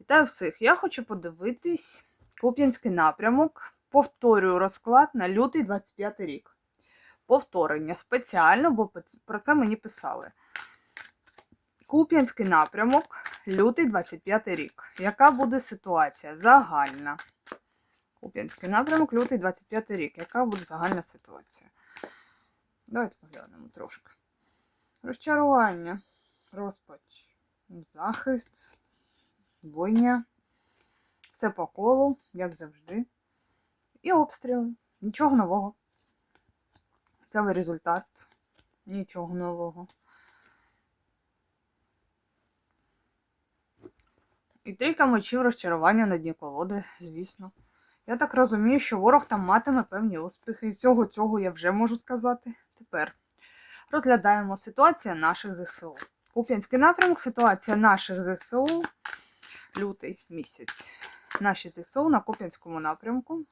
Вітаю всіх! Я хочу подивитись Куп'янський напрямок. Повторюю розклад на лютий 25 рік. Повторення спеціально, бо про це мені писали. Куп'янський напрямок, лютий 25 рік. Яка буде ситуація? Загальна. Куп'янський напрямок, лютий 25 рік. Яка буде загальна ситуація? Давайте поглянемо трошки. Розчарування, розпач, захист, бойня. Все по колу, як завжди. І обстріли. Нічого нового. Це результат. Нічого нового. І трійка мечів розчарування на дні колоди, звісно. Я так розумію, що ворог там матиме певні успіхи. І цього цього я вже можу сказати. Тепер розглядаємо ситуацію наших ЗСУ. Куп'янський напрямок, ситуація наших ЗСУ. Лютий місяць. Наші ЗСУ на Куп'янському напрямку.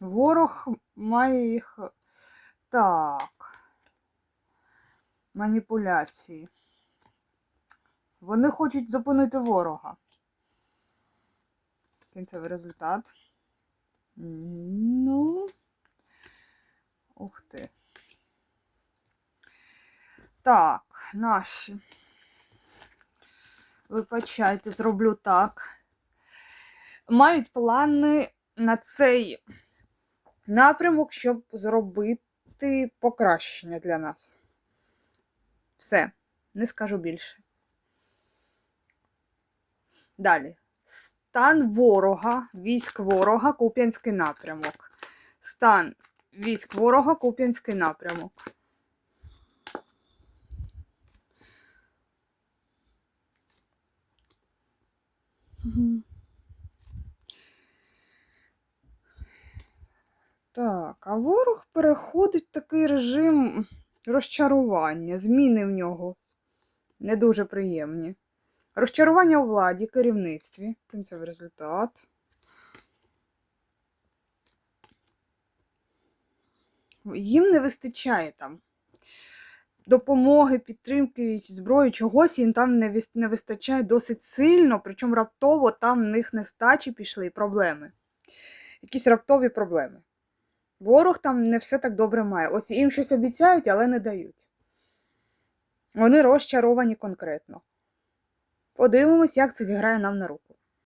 Ворог має їх. Так. Маніпуляції. Вони хочуть зупинити ворога. Кінцевий результат. Ну. Ух ти. Так, наші. Вибачайте, зроблю так. Мають плани на цей напрямок, щоб зробити покращення для нас. Все, не скажу більше. Далі. Стан ворога, військ ворога, Куп'янський напрямок. Стан військ ворога, Куп'янський напрямок. Так, а ворог переходить в такий режим розчарування. Зміни в нього не дуже приємні. Розчарування у владі, керівництві. Кінцевий результат. Їм не вистачає там допомоги, підтримки, зброї, чогось їм там не вистачає досить сильно, причому раптово там в них нестачі пішли проблеми. Якісь раптові проблеми. Ворог там не все так добре має. Ось їм щось обіцяють, але не дають. Вони розчаровані конкретно. Подивимось, як це зіграє нам на руку.